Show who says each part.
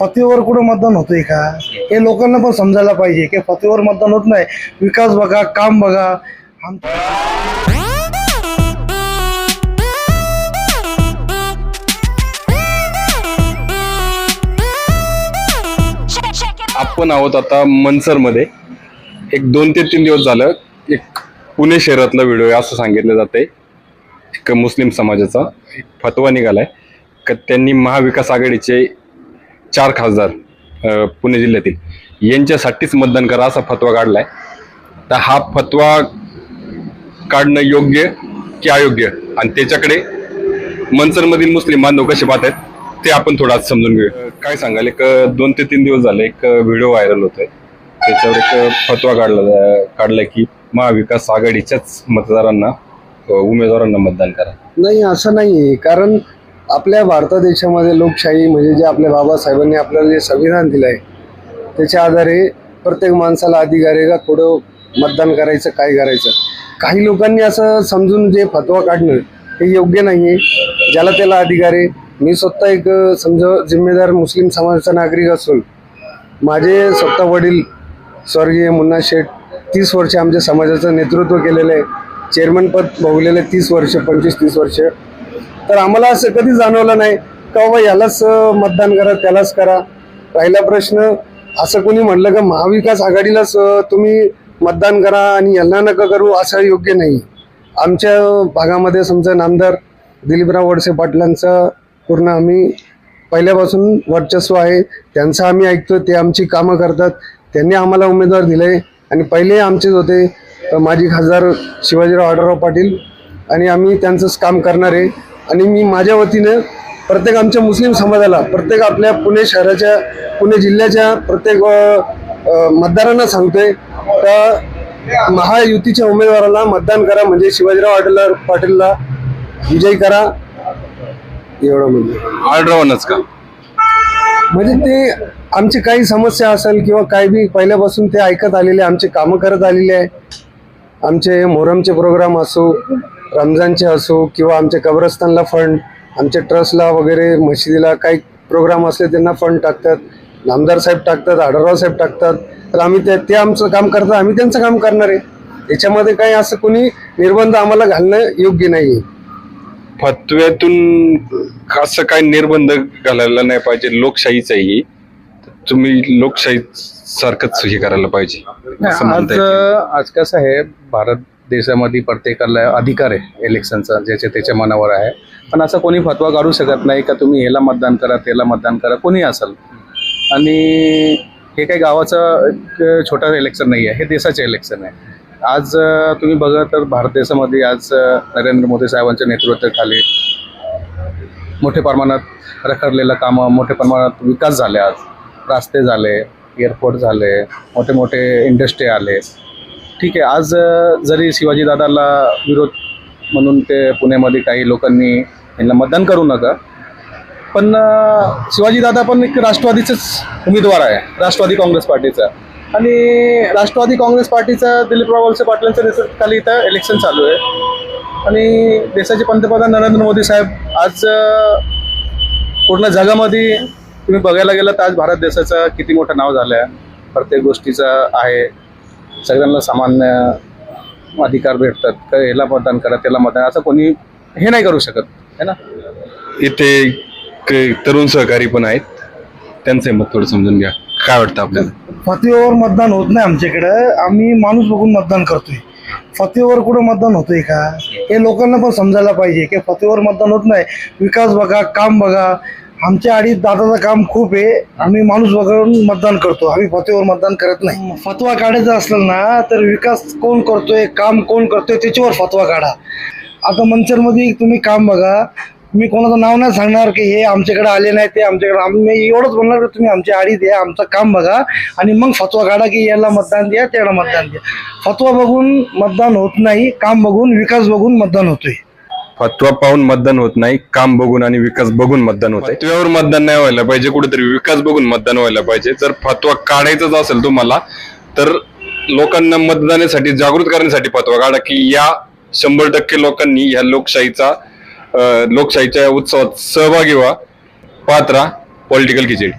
Speaker 1: फतेवर कुठं मतदान होतंय का? हे लोकांना पण समजायला पाहिजे की फतेवर मतदान होत नाही. विकास बघा काम बघा.
Speaker 2: आपण आहोत आता मनसरमध्ये. एक दोन ते तीन दिवस झालं एक पुणे शहरातला व्हिडिओ आहे असं सांगितलं जातंय. एक मुस्लिम समाजाचा फतवा निघालाय. का त्यांनी महाविकास आघाडीचे चार खासदार पुणे जिल्ह्यातील. यांच्यासाठीच मतदान करा असा फतवा काढलाय. तर हा फतवा काढणं योग्य की अयोग्य? आणि त्याच्याकडे मनसरमधील मुस्लिम बांधव कसे पाहत आहेत ते आपण थोडं आज समजून घेऊया. काय सांगाल? एक दोन ते तीन दिवस झाले एक व्हिडिओ व्हायरल होतोय. त्याच्यावर एक फतवा काढला काढलाय की महाविकास आघाडीच्याच मतदारांना उमेदवारांना मतदान करा.
Speaker 3: नाही असं नाही आहे कारण आपल्या भारत देशामध्ये लोकशाही म्हणजे जे आपल्या बाबासाहेबांनी आपल्याला जे संविधान दिलं आहे त्याच्या आधारे प्रत्येक माणसाला अधिकार आहे का? थोडं मतदान करायचं काय करायचं? काही लोकांनी असं समजून जे फतवा काढणं हे योग्य नाही आहे ज्याला त्याला अधिकार आहे. मी स्वतः एक समजा जिम्मेदार मुस्लिम समाजाचा नागरिक असून माझे स्वतः वडील स्वर्गीय मुन्ना शेठ तीस वर्ष आमच्या समाजाचं नेतृत्व केलेलं आहे. चेअरमन पद भोगलेलं आहे तीस वर्ष पंचवीस तीस वर्ष. तर आम्हाला असं कधी जाणवलं नाही का बाबा यालाच मतदान करा त्यालाच करा. राहिला प्रश्न असं कोणी म्हणलं का महाविकास आघाडीलाच तुम्ही मतदान करा आणि यांना नका करू असं योग्य नाही. आमच्या भागामध्ये समजा नामदार दिलीपराव वडसे पाटलांचा पूर्ण आम्ही पहिल्यापासून वर्चस्व आहे. त्यांचं आम्ही ऐकतो ते आमची कामं करतात. त्यांनी आम्हाला उमेदवार दिले आणि पहिले आमचेच होते माजी खासदार शिवाजीराव आढळराव पाटील. आणि आम्ही त्यांचंच काम करणार आहे. आणि मी माझ्या वतीनं प्रत्येक आमच्या मुस्लिम समाजाला प्रत्येक आपल्या पुणे शहराच्या पुणे जिल्ह्याच्या प्रत्येक मतदारांना सांगतोय का महायुतीच्या उमेदवाराला मतदान करा म्हणजे शिवाजीराव आढळराव पाटीलला विजयी करा. एवढं म्हणजे.
Speaker 2: ऑलराऊंडच का?
Speaker 3: म्हणजे ते आमची काही समस्या असेल किंवा काही बी पहिल्यापासून ते ऐकत आलेले आमचे कामं करत आलेले आहे. आमचे मोहरमचे प्रोग्राम असो रमजानचे असो किंवा आमच्या कब्रस्तानला फंड आमच्या ट्रस्टला वगैरे मशिदीला काही प्रोग्राम असले त्यांना फंड टाकतात. नामदार साहेब टाकतात आढळराव साहेब टाकतात. तर आम्ही ते ते आमचं काम करतात आम्ही त्यांचं काम करणार आहे. याच्यामध्ये काही असं कोणी निर्बंध आम्हाला घालणं योग्य नाही आहे
Speaker 2: फतव्यातून असं काय निर्बंध घालायला नाही पाहिजे लोकशाहीच आहे ही. तुम्ही लोकशाही सारखंच हे करायला पाहिजे
Speaker 4: आज कसं आहे भारत देशामध्ये प्रत्येकाला अधिकार आहे इलेक्शनचा ज्याच्या त्याच्या मनावर आहे. पण असं कोणी फतवा काढू शकत नाही का? तुम्ही ह्याला मतदान करा त्याला मतदान करा कोणी असाल? आणि हे काही गावाचं एक इलेक्शन नाही आहे हे देशाचे इलेक्शन आहे. आज तुम्ही बघा तर भारत देशामध्ये आज नरेंद्र मोदी साहेबांच्या नेतृत्वाखाली मोठ्या प्रमाणात रखडलेलं कामं मोठ्या प्रमाणात विकास झाले आज. रस्ते झाले एअरपोर्ट झाले मोठे मोठे इंडस्ट्री आले. ठीक आहे आज जरी शिवाजीदादाला विरोध म्हणून ते पुण्यामध्ये काही लोकांनी यांना मतदान करू नका पण शिवाजीदादा पण एक राष्ट्रवादीचेच उमेदवार आहे राष्ट्रवादी काँग्रेस पार्टीचा. आणि राष्ट्रवादी काँग्रेस पार्टीचा दिलीपराव वळसे पाटलांच्या नेतृत्वाखाली इथं इलेक्शन चालू आहे. आणि देशाचे पंतप्रधान नरेंद्र मोदी साहेब आज पूर्ण जगामध्ये तुम्ही बघायला गेलं तर आज भारत देशाचं किती मोठं नाव झालं आहे प्रत्येक गोष्टीचं आहे. सगळ्यांना सामान्य अधिकार भेटतात का याला मतदान करा त्याला मतदान असं कोणी हे नाही करू शकत है ना?
Speaker 2: इथे काही तरुण सहकारी पण आहेत. त्यांचे मत थोडं समजून घ्या. काय वाटतं आपल्याला?
Speaker 1: फतेवर मतदान होत नाही आमच्याकडं. आम्ही माणूस बघून मतदान करतोय. फतेवर कुठं मतदान होतंय का? हे लोकांना पण समजायला पाहिजे की फतेवर मतदान होत नाही. विकास बघा काम बघा. आमच्या आडीत दादाचं काम खूप आहे. आम्ही माणूस बघून मतदान करतो. आम्ही फतेवर मतदान करत नाही. फतवा काढायचा असलं ना तर विकास कोण करतोय काम कोण करतोय त्याच्यावर फतवा काढा. आता मंचरमध्ये तुम्ही काम बघा. मी कोणाचं नाव नाही सांगणार की हे आमच्याकडे आले नाही ते आमच्याकडे आम्ही एवढंच म्हणणार की तुम्ही आमच्या आडीत या आमचं काम बघा. आणि मग फतवा काढा की याला मतदान द्या त्याला मतदान द्या. फतवा बघून मतदान होत नाही काम बघून विकास बघून मतदान होतोय.
Speaker 2: फतवा पाहून मतदान होत नाही काम बघून आणि विकास बघून मतदान होत फतव्यावर मतदान नाही व्हायला पाहिजे कुठेतरी विकास बघून मतदान व्हायला पाहिजे. जर फतवा काढायचाच असेल तुम्हाला तर लोकांना मतदानासाठी जागृत करण्यासाठी फतवा काढा की या शंभर टक्के लोकांनी या लोकशाहीचा लोकशाहीच्या उत्सवात सहभागी व्हा. पात्रा पॉलिटिकल खिचडी.